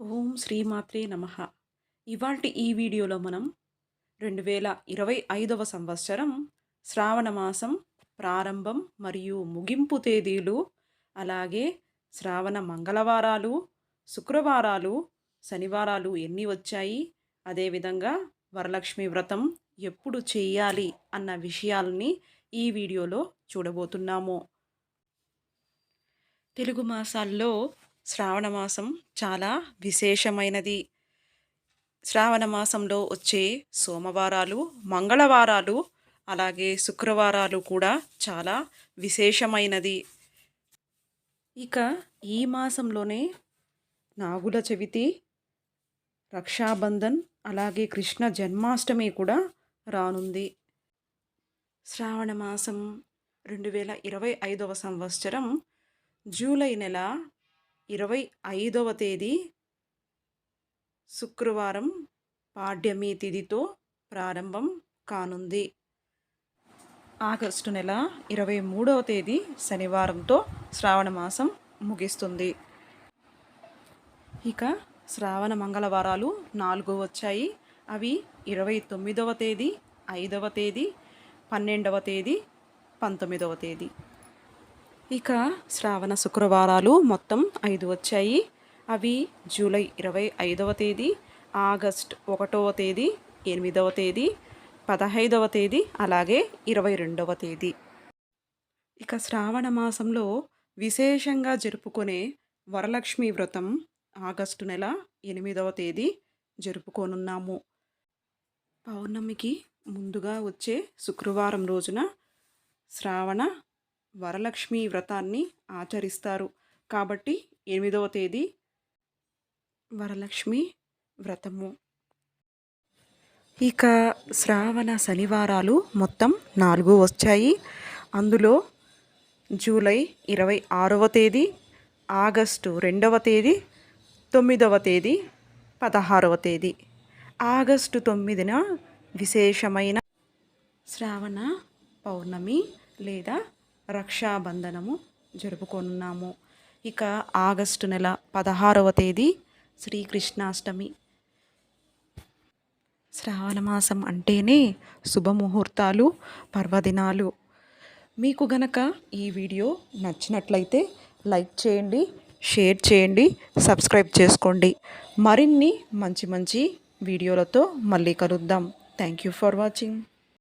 ఓం శ్రీమాత్రే నమ. ఇవాటి ఈ వీడియోలో మనం రెండు వేల ఇరవై ఐదవ సంవత్సరం శ్రావణ మాసం ప్రారంభం మరియు ముగింపు తేదీలు అలాగే శ్రావణ మంగళవారాలు శుక్రవారాలు శనివారాలు ఎన్ని వచ్చాయి అదేవిధంగా వరలక్ష్మి వ్రతం ఎప్పుడు చేయాలి అన్న విషయాల్ని ఈ వీడియోలో చూడబోతున్నాము. తెలుగు మాసాల్లో శ్రావణ మాసం చాలా విశేషమైనది. శ్రావణ మాసంలో వచ్చే సోమవారాలు మంగళవారాలు అలాగే శుక్రవారాలు కూడా చాలా విశేషమైనది. ఇక ఈ మాసంలోనే నాగుల చవితి రక్షాబంధన్ అలాగే కృష్ణ జన్మాష్టమి కూడా రానుంది. శ్రావణ మాసం రెండు వేల ఇరవై ఐదవ సంవత్సరం జూలై నెల ఇరవై ఐదవ తేదీ శుక్రవారం పాడ్యమి తిథితో ప్రారంభం కానుంది. ఆగస్టు నెల ఇరవై మూడవ తేదీ శనివారంతో శ్రావణ మాసం ముగిస్తుంది. ఇక శ్రావణ మంగళవారాలు నాలుగు వచ్చాయి. అవి ఇరవై తొమ్మిదవ తేదీ ఐదవ తేదీ పన్నెండవ తేదీ పంతొమ్మిదవ తేదీ. ఇక శ్రావణ శుక్రవారాలు మొత్తం ఐదు వచ్చాయి. అవి జూలై ఇరవై ఐదవ తేదీ ఆగస్ట్ ఒకటవ తేదీ ఎనిమిదవ తేదీ పదహైదవ తేదీ అలాగే ఇరవై రెండవ తేదీ. ఇక శ్రావణ మాసంలో విశేషంగా జరుపుకునే వరలక్ష్మి వ్రతం ఆగస్టు నెల ఎనిమిదవ తేదీ జరుపుకోనున్నాము. పౌర్ణమికి ముందుగా వచ్చే శుక్రవారం రోజున శ్రావణ వరలక్ష్మి వ్రతాన్ని ఆచరిస్తారు. కాబట్టి ఎనిమిదవ తేదీ వరలక్ష్మి వ్రతము. ఇక శ్రావణ శనివారాలు మొత్తం నాలుగు వచ్చాయి. అందులో జూలై ఇరవై ఆరవ తేదీ ఆగస్టు రెండవ తేదీ తొమ్మిదవ తేదీ పదహారవ తేదీ. ఆగస్టు తొమ్మిదిన విశేషమైన శ్రావణ పౌర్ణమి లేదా రక్షాబంధనము జరుపుకోనున్నాము. ఇక ఆగస్టు నెల పదహారవ తేదీ శ్రీకృష్ణాష్టమి. శ్రావణ మాసం అంటేనే శుభముహూర్తాలు పర్వదినాలు. మీకు గనక ఈ వీడియో నచ్చినట్లయితే లైక్ చేయండి షేర్ చేయండి సబ్స్క్రైబ్ చేసుకోండి. మరిన్ని మంచి మంచి వీడియోలతో మళ్ళీ కలుద్దాం. Thank you for watching.